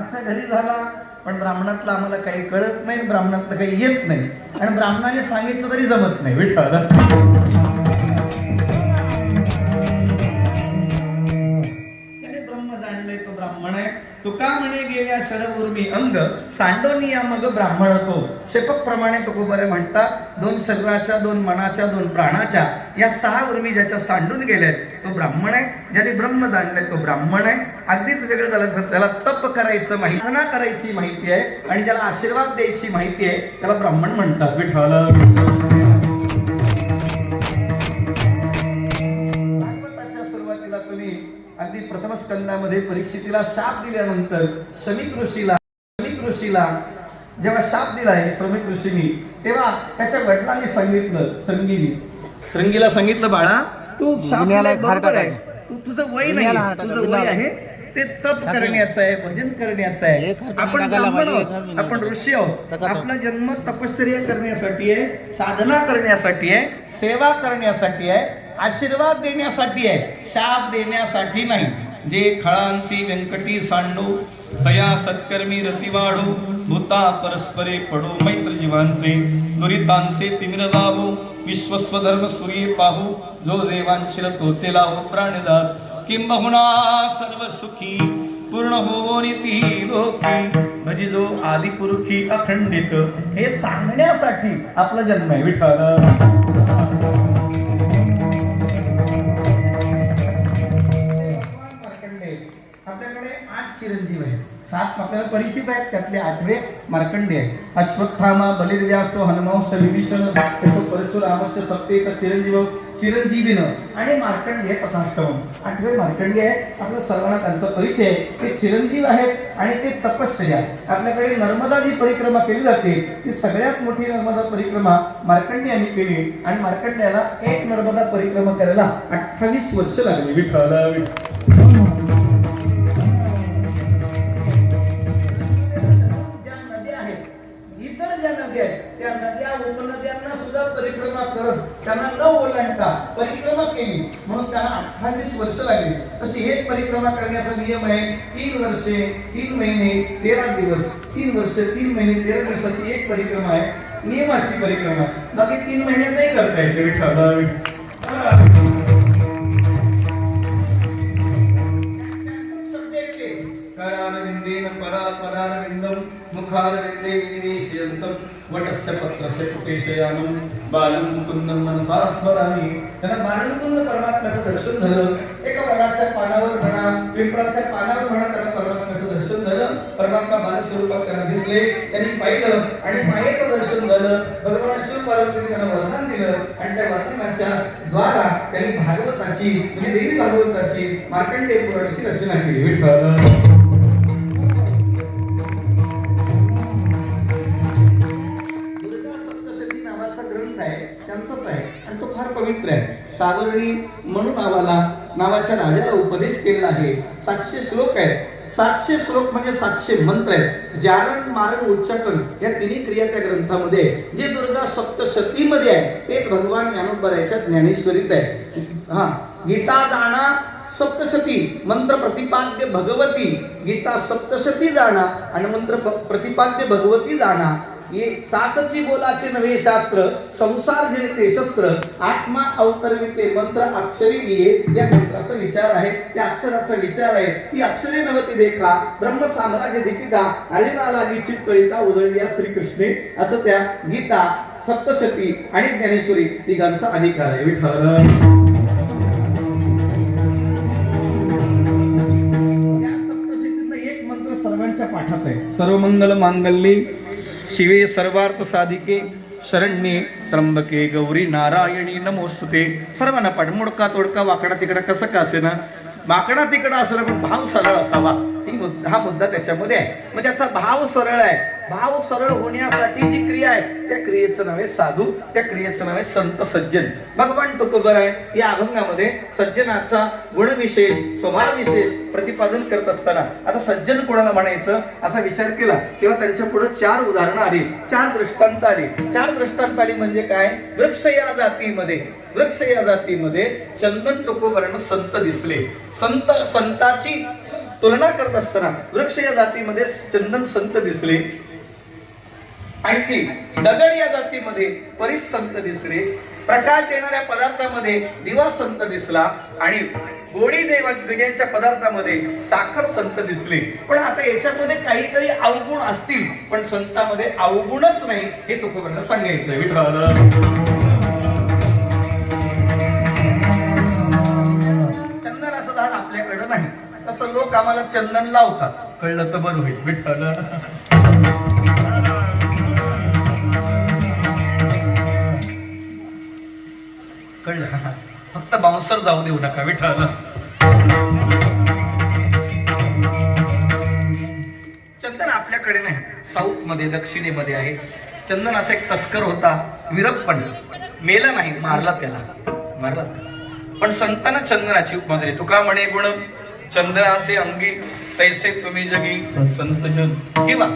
ब्राह्मणाच्या घरी झाला पण ब्राह्मणातलं आम्हाला काही कळत नाही ब्राह्मणातलं काही येत नाही. आणि ब्राह्मणाने सांगितलं तरी जमत नाही. विठ्ठल तुका म्हणे गेल्या शरद उर्मी अंग सांडोनिया मग ब्राह्मण तो शेपक प्रमाणे तुकोबरे म्हणतात दोन शरीराच्या दोन मनाच्या दोन प्राणाच्या या सहा उर्मी ज्याच्या सांडून गेल्यात तो ब्राह्मण आहे. ज्याने ब्रह्म जाणले तो ब्राह्मण आहे. अगदीच वेगळं झालं तर त्याला तप करायचं माहिती करायची माहिती आहे आणि ज्याला आशीर्वाद द्यायची माहिती आहे. त्याला ब्राह्मण म्हणतात विठ्ठल. अगदी प्रथम स्कंदामध्ये परीक्षितीला शाप दिल्यानंतर शमिक ऋषीला शमिक ऋषीला जेव्हा शाप दिलाय श्रमिक ऋषींनी तेव्हा त्याच्या वडिलांनी सांगितलं संगीनी श्रंगीला सांगितलं बाळा तू शाप बरोबर आहे. तू तुझं वय नाही तुझं वय. आहे ते तप. करण्याचं आहे भजन करण्याचं आहे आपण ब्राह्मण आपण. ऋषी आहोत. आपला जन्म तपश्चर्या करण्यासाठी आहे साधना करण्यासाठी आहे सेवा करण्यासाठी आहे आशीर्वाद देण्यासाठी आहे. शाप देण्यासाठी नाही. जे खळांती व्यंकटी सांडू दया सत्कर्मी रती वाढू भूता परस्परे पडू मैत्र जीवांचे दुरितांचे तिमिर लावू विश्वस्वधर्म सूर्य पाहू जो देवांशिर तोते लावू प्राणदात किंबहुना सर्व सुखी पूर्ण हो ती लोकी. म्हणजे जो आदिपुरुषी अखंडित हे सांगण्यासाठी आपला जन्म आहे विठ्ठल. आपल्याला परिचित आहेत त्यातले आठवे मार्कंडे आहे अश्वत्थामा बलिर्व्यासो हनुमांश विभीषण येतो परशुरामस्य सप्तेत चिरंजीव चिरंजीवीनं. आणि मार्कंडेय तथाष्टम आठवे मार्कंडे आहे आपल्या सर्वांना त्यांचा परिचय आहे. ते चिरंजीव आहेत आणि ते तपश्चर्या आपल्याकडे नर्मदा जी परिक्रमा केली जाते ती सगळ्यात मोठी नर्मदा परिक्रमा मार्कंडे यांनी केली. आणि मार्कंड्याला एक नर्मदा परिक्रमा करायला अठ्ठावीस वर्ष लागली. विठ्ठल. सांगता परिक्रमा केली. म्हणून त्यांना अठ्ठावीस वर्ष लागली. तशी एक परिक्रमा करण्याचा नियम आहे तीन वर्षे तीन महिने तेरा दिवस. तीन वर्ष तीन महिने तेरा दिवसाची एक परिक्रमा आहे. नियमाची परिक्रमा. बाकी तीन महिन्यातही करता येते विठ्ठल. मुखारविन्दे वटस्य पत्रस्य बालं मुकुन्दं मनसा स्मरामि। त्यांना बालमुकुंद परमात्म्याचं दर्शन झालं। एका वडाच्या पानावर म्हणा पिंपळाच्या पानावर म्हणा त्यांना परमात्म्याचं दर्शन झालं। परमात्मा बालस्वरूपात त्यांना दिसले त्यांनी पाहिलं आणि मायेचं दर्शन झालं। भगवान शिव पार्वतीने त्यांना वरदान दिलं आणि त्या वरदानाच्या द्वारा त्यांनी भागवताची म्हणजे देवी भागवताची मार्कंडेय पुराणाची रचना केली. विठ्ठल. आणि तो फार पवित्र आहे. सावरणी म्हणून नावाला नावाच्या राजाला उपदेश केलेला आहे. सातशे श्लोक आहेत. सातशे श्लोक म्हणजे सातशे मंत्र आहेत. जारण मारण उच्चाटन या तिन्ही क्रिया त्या ग्रंथामध्ये जे दुर्गा सप्तशतीमध्ये आहे ते भगवान ज्ञानोबराच्या ज्ञानेश्वरीत आहे. हा. गीता दाना सप्तशती. मंत्र प्रतिपाद्य भगवती. गीता सप्तशती जाणा आणि मंत्र प्रतिपाद्य भगवती जाणा. ही सातची बोलाचे नवे शास्त्र संसार घेते शस्त्र आत्मा अवतरविते मंत्र अक्षरी लिये या मंत्राचा विचार आहे त्या अक्षराचा विचार आहे. ती अक्षरे नवती देखा ब्रह्म साम्राज्य दीपिका अलिना लागी कळिता उजळली या श्रीकृष्णे असं त्या गीता सप्तशती आणि ज्ञानेश्वरी तिघांचा अधिकार आहे. विठ्ठल. एक मंत्र सर्वांच्या पाठात आहे. सर्वमंगल मांगल्ये शिवे सर्वार्थ साधिके शरण्ये त्र्यंबके गौरी नारायणी नमोस्तुते. सर्वांना पाठ मोडका तोडका वाकडा तिकडा कसं का असेना? वाकडा तिकडा असला पण भाव सरळ असावा. ही मुद्दा हा मुद्दा त्याच्यामध्ये आहे. मग त्याचा भाव सरळ आहे. भाव सरळ होण्यासाठी जी क्रिया आहे त्या क्रियेचं नाव आहे साधू त्या क्रियेचं नाव आहे संत सज्जन. भगवान तुकोबर आहे या अभंगामध्ये सज्जनाचा गुणविशेष स्वभाव विशेष प्रतिपादन करत असताना आता सज्जन कोणाला म्हणायचं? असा विचार केला तेव्हा त्यांच्या पुढे चार उदाहरणं आली. चार दृष्टांत आली. चार दृष्टांत आली म्हणजे काय? वृक्ष या जातीमध्ये वृक्ष या जातीमध्ये चंदन तुकोबरण संत दिसले. संत संताची तुलना करत असताना वृक्ष या जातीमध्ये चंदन संत दिसले. आणखी दगड या जातीमध्ये परिस संत दिसले. प्रकाश देणाऱ्या पदार्थामध्ये दिवा संत दिसला आणि गोडी देवा पदार्थामध्ये साखर संत दिसले. पण आता याच्यामध्ये काहीतरी अवगुण असतील पण संतामध्ये अवगुणच नाही हे तुकोबांना सांगायचं आहे. चंदनाचं झाड आपल्याकडं नाही. तसं लोक आम्हाला चंदन लावतात. कळलं तर बरं होईल. विठ्ठल. कळलं. फक्त बाउन्सर जाऊ देऊ नका विठ्ठल. चंदन आपल्याकडे नाही. साऊथमध्ये दक्षिणेमध्ये आहे. चंदन असा एक तस्कर होता विरप मेला नाही मारला त्याला. मारला. पण संतांना चंदनाची उपमादरी. तुका म्हणे गुण चंदनाचे अंगी तैसे तुम्ही जगी संत जन. किंवा